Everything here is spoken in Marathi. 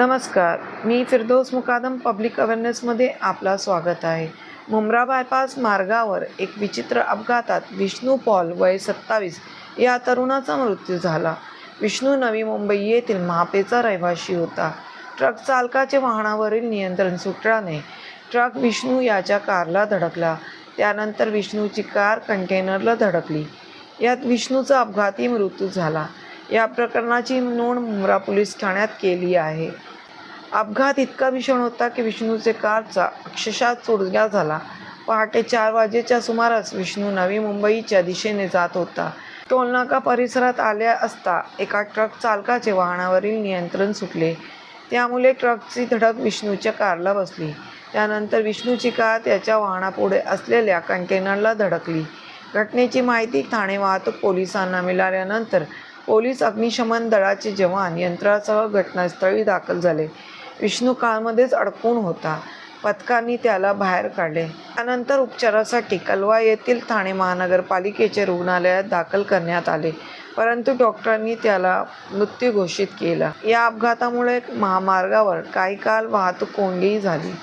नमस्कार. मी फिरदौस मुकादम पब्लिक अवेअरनेसमध्ये आपला स्वागत आहे. मुंब्रा बायपास मार्गावर एक विचित्र अपघातात विष्णू पॉल वय सत्तावीस या तरुणाचा मृत्यू झाला. विष्णू नवी मुंबई येथील महापेचा रहिवाशी होता. ट्रक चालकाचे वाहनावरील नियंत्रण सुटल्याने ट्रक विष्णू याच्या कारला धडकला. त्यानंतर विष्णूची कार कंटेनरला धडकली. यात विष्णूचा अपघाती मृत्यू झाला. या प्रकरणाची नोंद मुंब्रा पोलीस ठाण्यात केली आहे. अपघात इतका भीषण होता की विष्णूचे कारचा अक्षरशः चुडग्या झाला. पहाटे चार वाजेच्या सुमारास विष्णू नवी मुंबईच्या दिशेने जात होता. टोलनाका परिसरात आल्या असता एका ट्रक चालकाचे वाहनावरील नियंत्रण सुटले. त्यामुळे ट्रकची धडक विष्णूच्या कारला बसली. त्यानंतर विष्णूची कार त्याच्या वाहनापुढे असलेल्या कंटेनरला धडकली. घटनेची माहिती ठाणे वाहतूक पोलिसांना मिळाल्यानंतर पोलीस अग्निशमन दलाचे जवान यंत्रासह घटनास्थळी दाखल झाले. विष्णू काळमध्येच अडकून होता. पथकांनी त्याला बाहेर काढले. त्यानंतर उपचारासाठी कलवा येथील ठाणे महानगरपालिकेचे रुग्णालयात दाखल करण्यात आले. परंतु डॉक्टरांनी त्याला मृत्यू घोषित केला. या अपघातामुळे महामार्गावर काही काल वाहतूक कोंडीही झाली.